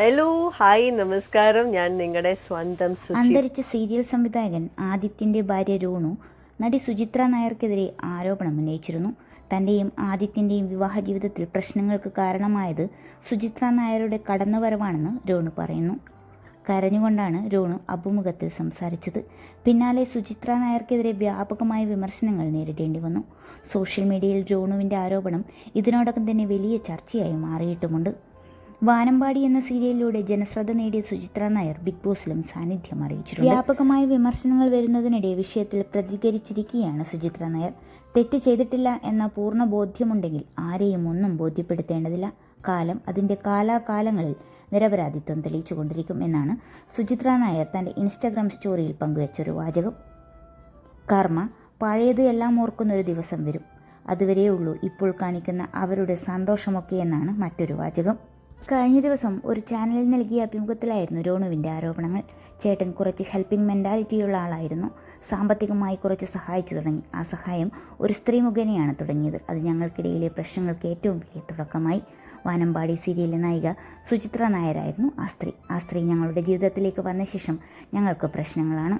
Hello hi നമസ്കാരം. ഞാൻ നിങ്ങളുടെ സ്വന്തം അന്തരിച്ച സീരിയൽ സംവിധായകൻ ആദിത്യന്റെ ഭാര്യ രോണു നടി സുചിത്ര നായർക്കെതിരെ ആരോപണം ഉന്നയിച്ചിരുന്നു. തന്റെയും ആദിത്യന്റെയും വിവാഹ ജീവിതത്തിൽ പ്രശ്നങ്ങൾക്ക് കാരണമായത് സുചിത്ര നായരുടെ കടന്നുവരവാണെന്ന് രോണു പറയുന്നു. കരഞ്ഞുകൊണ്ടാണ് രോണു അഭിമുഖത്തിൽ സംസാരിച്ചത്. പിന്നാലെ സുചിത്ര നായർക്കെതിരെ വ്യാപകമായ വിമർശനങ്ങൾ നേരിടേണ്ടി വന്നു. സോഷ്യൽ മീഡിയയിൽ രോണുവിന്റെ ആരോപണം ഇതിനോടകം തന്നെ വലിയ ചർച്ചയായി മാറിയിട്ടുമുണ്ട്. വാനമ്പാടി എന്ന സീരിയലിലൂടെ ജനശ്രദ്ധ നേടിയ സുചിത്ര നായർ ബിഗ് ബോസിലും സാന്നിധ്യം അറിയിച്ചിട്ടുണ്ട്. വ്യാപകമായ വിമർശനങ്ങൾ വരുന്നതിനിടെ വിഷയത്തിൽ പ്രതികരിച്ചിരിക്കുകയാണ് സുചിത്ര നായർ. തെറ്റ് ചെയ്തിട്ടില്ല എന്ന പൂർണ ബോധ്യമുണ്ടെങ്കിൽ ആരെയും ഒന്നും ബോധ്യപ്പെടുത്തേണ്ടതില്ല. കാലം അതിന്റെ കാലാകാലങ്ങളിൽ നിരപരാധിത്വം തെളിയിച്ചുകൊണ്ടിരിക്കും എന്നാണ് സുചിത്ര നായർ തന്റെ ഇൻസ്റ്റഗ്രാം സ്റ്റോറിയിൽ പങ്കുവച്ചൊരു വാചകം. കർമ്മ പഴയത് എല്ലാം ഓർക്കുന്ന ഒരു ദിവസം വരും. അതുവരെയുള്ളൂ ഇപ്പോൾ കാണിക്കുന്ന അവരുടെ സന്തോഷമൊക്കെ എന്നാണ് മറ്റൊരു വാചകം. കഴിഞ്ഞ ദിവസം ഒരു ചാനലിൽ നൽകിയ അഭിമുഖത്തിലായിരുന്നു രോണുവിന്റെ ആരോപണങ്ങൾ. ചേട്ടൻ കുറച്ച് ഹെൽപ്പിംഗ് മെന്റാലിറ്റിയുള്ള ആളായിരുന്നു. സാമ്പത്തികമായി കുറച്ച് സഹായിച്ചു തുടങ്ങി. ആ സഹായം ഒരു സ്ത്രീ മുഖേനയാണ് തുടങ്ങിയത്. അത് ഞങ്ങൾക്കിടയിലെ പ്രശ്നങ്ങൾക്ക് ഏറ്റവും വലിയ തുടക്കമായി. വാനമ്പാടി സീരിയലിലെ നായിക സുചിത്ര നായരായിരുന്നു ആ സ്ത്രീ. ആ സ്ത്രീ ഞങ്ങളുടെ ജീവിതത്തിലേക്ക് വന്ന ശേഷം ഞങ്ങൾക്ക് പ്രശ്നങ്ങളാണ്.